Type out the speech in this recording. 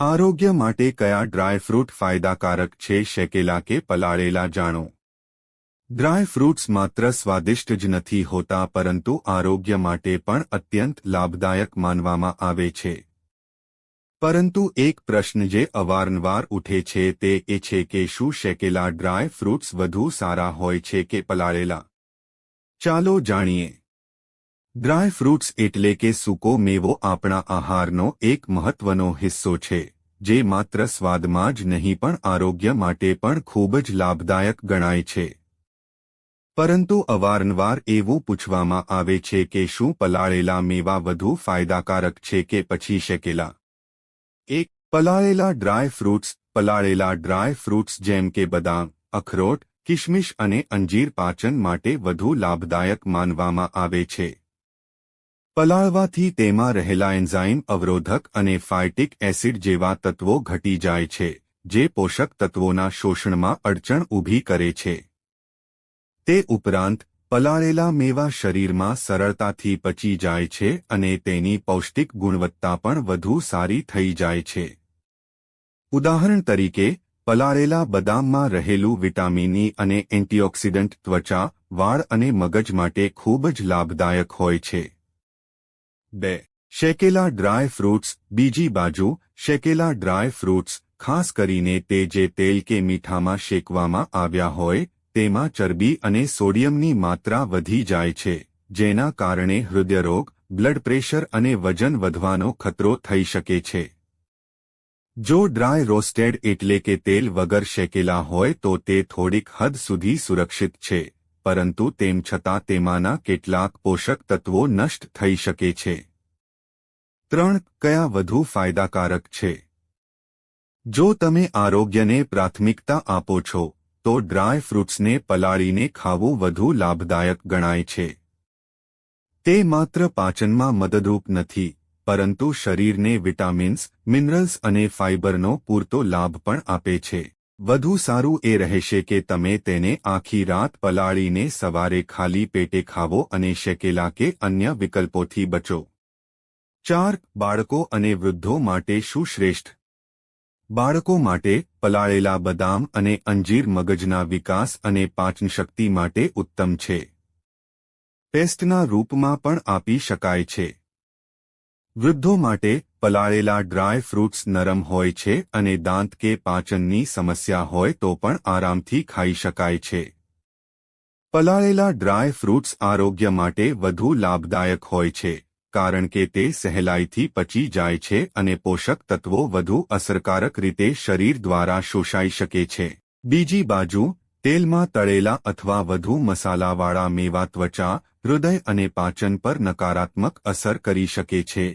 આરોગ્ય માટે કયા ડ્રાય ફ્રૂટ ફાયદાકારક છે શેકેલા કે પલાળેલા જાણો. ડ્રાય ફ્રૂટ્સ માત્ર સ્વાદિષ્ટ જ નથી હોતા પરંતુ આરોગ્ય માટે પણ અત્યંત લાભદાયક માનવામાં આવે છે. પરંતુ એક પ્રશ્ન જે અવારનવાર ઉઠે છે તે એ છે કે શું શેકેલા ડ્રાય ફ્રૂટ્સ વધુ સારા હોય છે કે પલાળેલા? ચાલો જાણીએ. ડ્રાય ફ્રૂટ્સ એટલે કે સૂકો મેવો આપણા આહારનો એક મહત્વનો હિસ્સો છે, જે માત્ર સ્વાદમાં જ નહીં પણ આરોગ્ય માટે પણ ખૂબ જ લાભદાયક ગણાય છે. પરંતુ અવારનવાર એવું પૂછવામાં આવે છે કે શું પલાળેલા મેવા વધુ ફાયદાકારક છે કે પછી શેકેલા? એક, પલાળેલા ડ્રાય ફ્રૂટ્સ, પલાળેલા ડ્રાય ફ્રૂટ્સ જેમ કે બદામ, અખરોટ કિશમિશ અને અંજીર પાચન માટે વધુ લાભદાયક માનવામાં આવે છે. પલાળવાથી તેમાં રહેલા એન્ઝાઇમ અવરોધક અને ફાઇટિક એસિડ જેવા તત્વો ઘટી જાય છે, જે પોષક તત્વોના શોષણમાં અડચણ ઊભી કરે છે. તે ઉપરાંત, પલાળેલા મેવા શરીરમાં સરળતાથી પચી જાય છે અને તેની પૌષ્ટિક ગુણવત્તા પણ વધુ સારી થઈ જાય છે. ઉદાહરણ તરીકે, પલાળેલા બદામમાં રહેલું વિટામિની અને એન્ટીઓક્સિડન્ટ ત્વચા, વાળ અને મગજ માટે ખૂબ જ લાભદાયક હોય છે. બે. શેકેલા ડ્રાય ફ્રૂટ્સ. બીજી બાજુ, શેકેલા ડ્રાય ફ્રૂટ્સ, ખાસ કરીને તે જે તેલ કે મીઠામાં શેકવામાં આવ્યા હોય, તેમાં ચરબી અને સોડિયમની માત્રા વધી જાય છે, જેના કારણે હૃદયરોગ, બ્લડ પ્રેશર અને વજન વધવાનો ખતરો થઈ શકે છે. જો ડ્રાય રોસ્ટેડ એટલે કે તેલ વગર શેકેલા હોય તો તે થોડીક હદ સુધી સુરક્ષિત છે. પરંતુ તેમ છતાં તેમાંના કેટલાક પોષક તત્વો નષ્ટ થઈ શકે છે. ત્રણ, કયા વધુ ફાયદાકારક છે? જો તમે આરોગ્યને પ્રાથમિકતા આપો છો, તો ડ્રાય ફ્રૂટ્સને પલાળીને ખાવું વધુ લાભદાયક ગણાય છે. તે માત્ર પાચનમાં મદદરૂપ નથી, પરંતુ શરીરને વિટામિન્સ, મિનરલ્સ અને ફાઇબરનો પૂરતો લાભ પણ આપે છે. વધુ સારું એ રહેશે કે તમે તેને આખી રાત પલાળીને સવારે ખાલી પેટે ખાવો અને શેકેલા કે અન્ય વિકલ્પોથી બચો. ચાર, બાળકો અને વૃદ્ધો માટે શું શ્રેષ્ઠ બાળકો માટે પલાળેલા બદામ અને અંજીર મગજના વિકાસ અને પાચનશક્તિ માટે ઉત્તમ છે. પેસ્ટના રૂપમાં પણ આપી શકાય છે. વૃદ્ધો માટે પલાળેલા ડ્રાય ફ્રૂટ્સ નરમ હોય છે અને દાંત કે પાચનની સમસ્યા હોય તો પણ આરામથી ખાઈ શકાય છે. પલાળેલા ડ્રાય ફ્રૂટ્સ આરોગ્ય માટે વધુ લાભદાયક હોય છે, કારણ કે તે સહેલાઈથી પચી જાય છે અને પોષક તત્વો વધુ અસરકારક રીતે શરીર દ્વારા શોષાઈ શકે છે. બીજી બાજુ, તેલમાં તળેલા અથવા વધુ મસાલાવાળા મેવા ત્વચા, હૃદય અને પાચન પર નકારાત્મક અસર કરી શકે છે